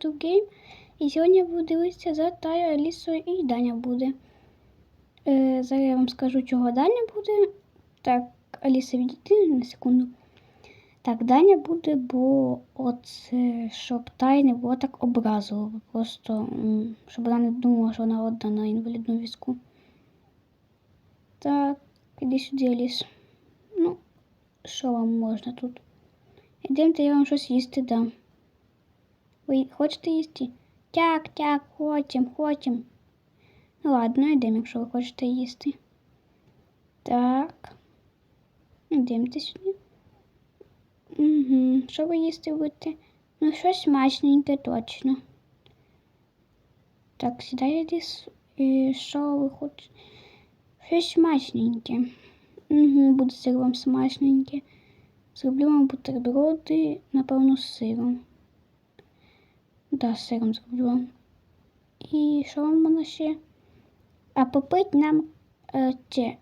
YouTube Game. І сьогодні буду дивитися за Таю, Алісою і Даня буде. Е, зараз я вам скажу, чого Даня буде. Так, Аліса, відійди на секунду. Так, Даня буде, бо оце, щоб Тай не було так образливо. Просто, щоб вона не думала, що вона одна на інвалідну візку. Так, іди сюди, Аліс. Ну, що вам можна тут? Ідемте, я вам щось їсти дам. Ви хочете їсти? Так, так, хочем, хочем. Ну ладно, йдемо, якщо ви хочете їсти. Так. Ідемте сюди. Угу. Що ви їсти будете? Ну, щось смачненьке точно. Так, сідай десь. І що ви хочете? Щось смачненьке. Угу, буде сир вам смачненьке. Зроблю вам бутерброди, напевно, з сиром. Да, з сиром зроблю. І що вам воно ще? А попить нам е, це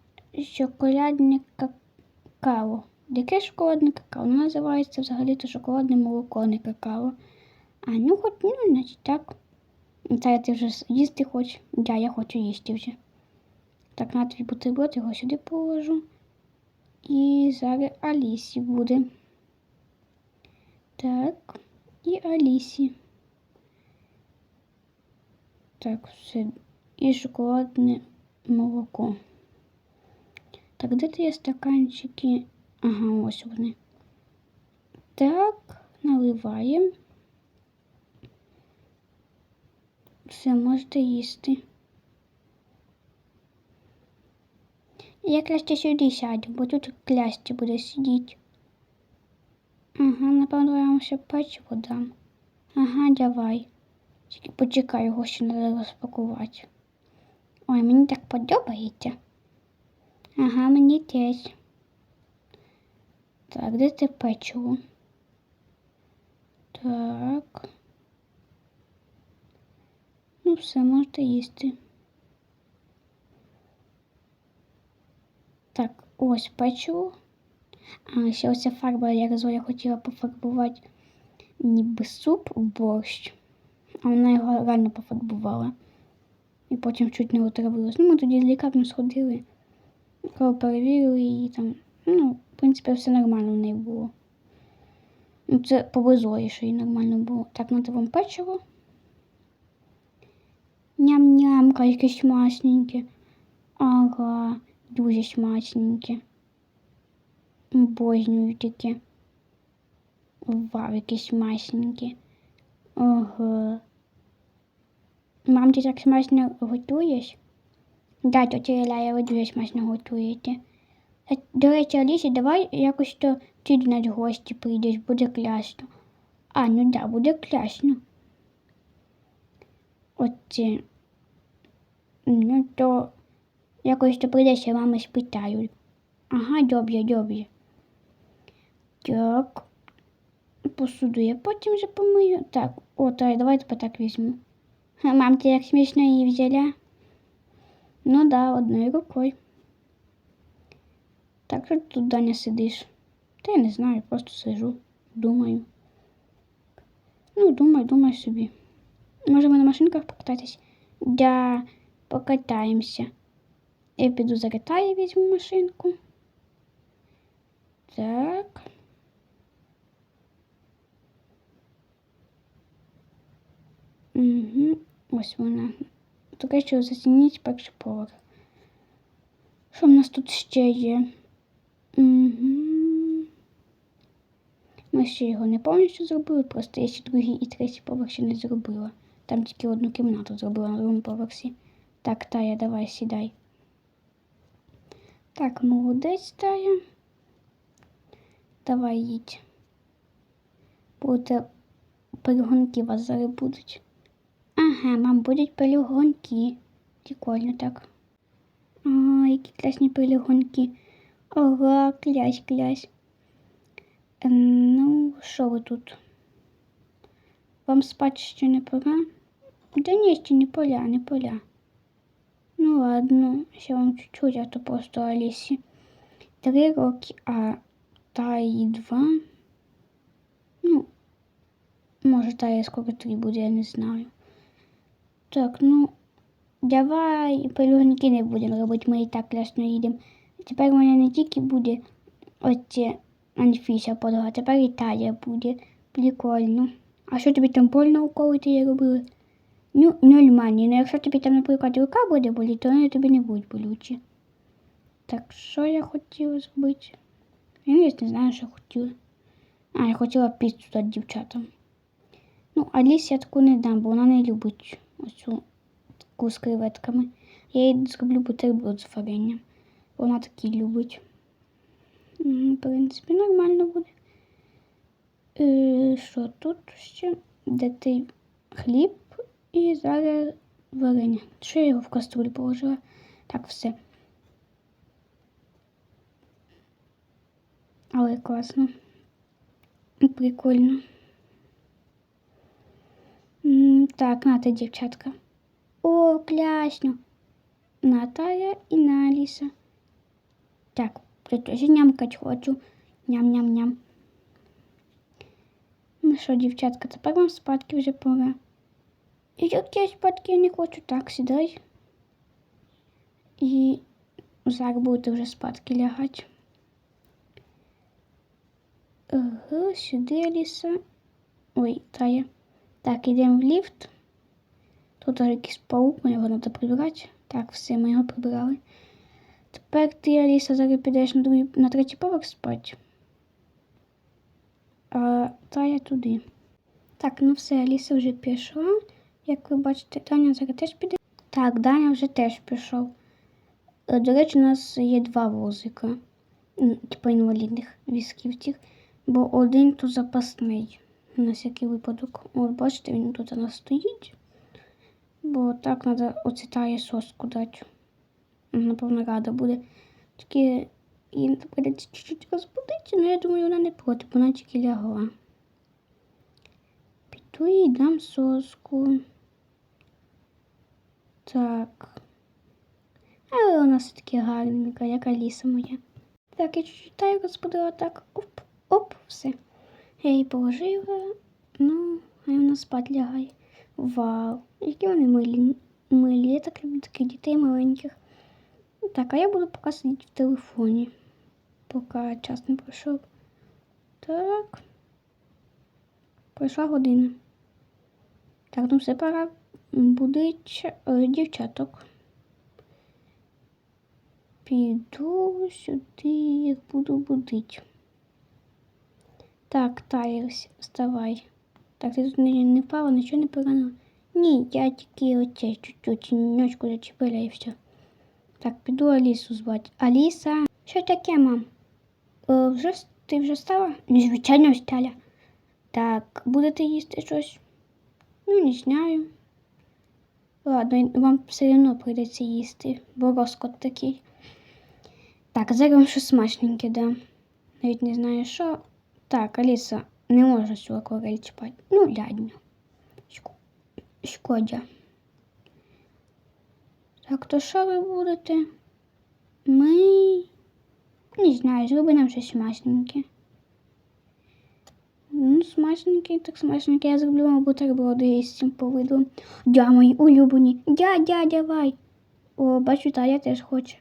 шоколадне какао. Яке шоколадне какао? Воно називається взагалі-то шоколадне молоко, не какао. А ну хоч, ну, значить так. Та ти вже їсти хочеш? Да, я хочу їсти вже. Так, на твій бутерброд, його сюди положу. І зараз Алісі буде. Так, і Алісі. Так, все. І шоколадне молоко. Так, де ти є стаканчики? Ага, ось вони. Так, наливаємо. Все, можете їсти. Я краще сюди сяду, бо тут клясті буде сидіти. Ага, напевно, я вам ще печиво дам. Ага, давай. Тільки почекай, його ще треба розпакувати. Ой, мені так подобається. Ага, мені теж. Так, де це печиво? Так. Ну, все, можете їсти. Так, ось печиво. А ще ось фарба, як Зоя хотіла пофарбувати ніби суп в борщ. А вона його реально пофарбувала. І потім чуть не отравилась. Ну, ми тоді з лікарню сходили, коли перевірили її там. Ну, в принципі, все нормально в неї було. Ну, це по Зої, що їй нормально було. Так, надо вам печиво. Ням-ням, яке смачненьке. Ага. Дуже смачненьке. Обожнюю таке. Вау, яке. Ого. Мам, ти так смачно готуєш? Да, тетя Іляя, ви дуже смачно готуєте. До речі, Алісі, давай якось то ти до нас гості прийдеш, буде клясно. А, ну да, буде клясно. Оце. Ну то Якось то прийдеться мами спитаю. Ага, добре, добре. Так. Посуду я потім вже помию. Так, о, так, давайте потак візьму. Мам, ти як смішно її взяла? Ну да, одною рукою. Так, що тут Даня сидиш? Та я не знаю, просто сижу, думаю. Ну, думай, думай собі. Може, ми на машинках покататись? Да, покатаємося. Я піду за Китаю візьму машинку. Так. Угу. Ось вона. Таке, що зацініть перший поверх. Що в нас тут ще є? Угу. Ми ще його не повністю зробили, просто я ще другий і третій поверх ще не зробила. Там тільки одну кімнату зробила на другому поверсі. Так, Тая, давай сідай. Так, молодець Тая. Давай їдь. Будете перегонки вас зараз будуть. Ага, мам, будуть перегонки. Прикольно так. А, які класні перегонки. Ага, клясь, клясь. Ем, Ну, що ви тут? Вам спати ще не пора? Да ні, ще не пора, не пора. Ну ладно, ще вам чуть-чуть, а то просто Алісі. Три роки, а та і два. Ну, може, та і скоро три буде, я не знаю. Так, ну, давай перегонки не будемо робити, ми і так класно їдемо. Тепер у мене не тільки буде оці Анфіся подруга, тепер Італія буде. Прикольно. А що тобі там больно уколити я робила? Ну, нормально. Ну, якщо тобі там, наприклад, рука буде боліти, то вони тобі не будуть болючі. Так, що я хотіла зробити? Я не знаю, що хотіла. А, я хотіла піцу дати дівчатам. Ну, Алісі я таку не дам, бо вона не любить оцю таку з креветками. Я їй зроблю бутерброд з варенням. Вона такі любить. В принципі, нормально буде. Е, що тут ще? Де ти хліб і зараз варення. Що я його в каструлю положила? Так, все. Але класно. Прикольно. М, Так, нате, дівчатка. О, клясно. Натая і на Аліса. Так, я теж нямкать хочу. Ням-ням-ням. Ну що, дівчатка, тепер вам спадки вже пора. І як я спадки не хочу, так, сідай. І зараз будете вже спадки лягати. Ага, сюди, Аліса. Ой, Тая. Так, йдемо в ліфт. Тут якийсь паук, мені його треба прибрати. Так, все, ми його прибрали. Тепер ти, Аліса, зараз підеш на, другий, на третій поверх спати. А Тая туди. Так, ну все, Аліса вже пішла. Як ви бачите, Таня зараз теж піде. Так, Даня вже теж пішов. Е, До речі, у нас є два возика, типу інвалідних візків тих, бо один тут запасний. На всякий випадок. От бачите, він тут у нас стоїть. Бо так треба оце тає соску дати. Напевно, рада буде. Тільки їм прийдеться чуть-чуть розбудити, але я думаю, вона не проти, бо вона тільки лягла. Піду і дам соску. Так. Але вона все-таки гарненька, як Аліса моя. Так, я чуть-чуть розбудила так. Оп, оп, все. Я її положила. Ну, а вона спать лягає. Вау, які вони милі. Милі. Я так люблю таких дітей маленьких. Так, а я буду поки сидіти в телефоні, поки час не пройшов. Так. Пройшла година. Так, ну все пора будить е, дівчаток. Піду сюди, їх буду будити. Так, Тайрс, вставай. Так, ти тут не, не впала, нічого не поранила. Ні, я тільки оце чуть-чуть ночку зачепила і все. Так, піду Алісу звати. Аліса, що таке, мам? Е, вже, ти вже встала? Ну, звичайно, встала. Так, будете їсти щось? Ну, не знаю. Ладно, вам все одно прийдеться їсти, бо розкот такий. Так, зараз вам щось смачненьке дам. Навіть не знаю що. Так, Аліса, не можна цю акварель чіпати. Ну, ладно. Шкодя. Так, то що ви будете? Ми. Не знаю, зроби нам щось смачненьке. Ну, смачненьке, так смачненьке. Я зроблю вам бутерброди із цим повидлом. Дя, мої улюблені. Дя, дя, давай. О, бачу, та я теж хочу.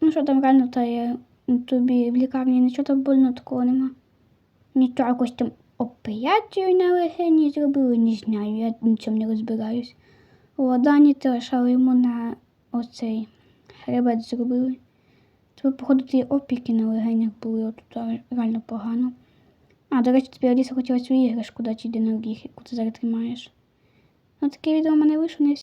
Ну, що там реально та є тобі в лікарні нічого там больно такого нема. Нічого якось там операцію на легені зробили, не знаю, я в не розбираюсь. О, Дані теж, але йому на оцей хребет зробили. Тебе, походу, ті опіки на легенях були, от реально погано. А, до речі, тобі Аліса хотіла цю іграшку дати вдіх, яку ти зараз тримаєш. Ну, таке відео в мене вийшло. Не всім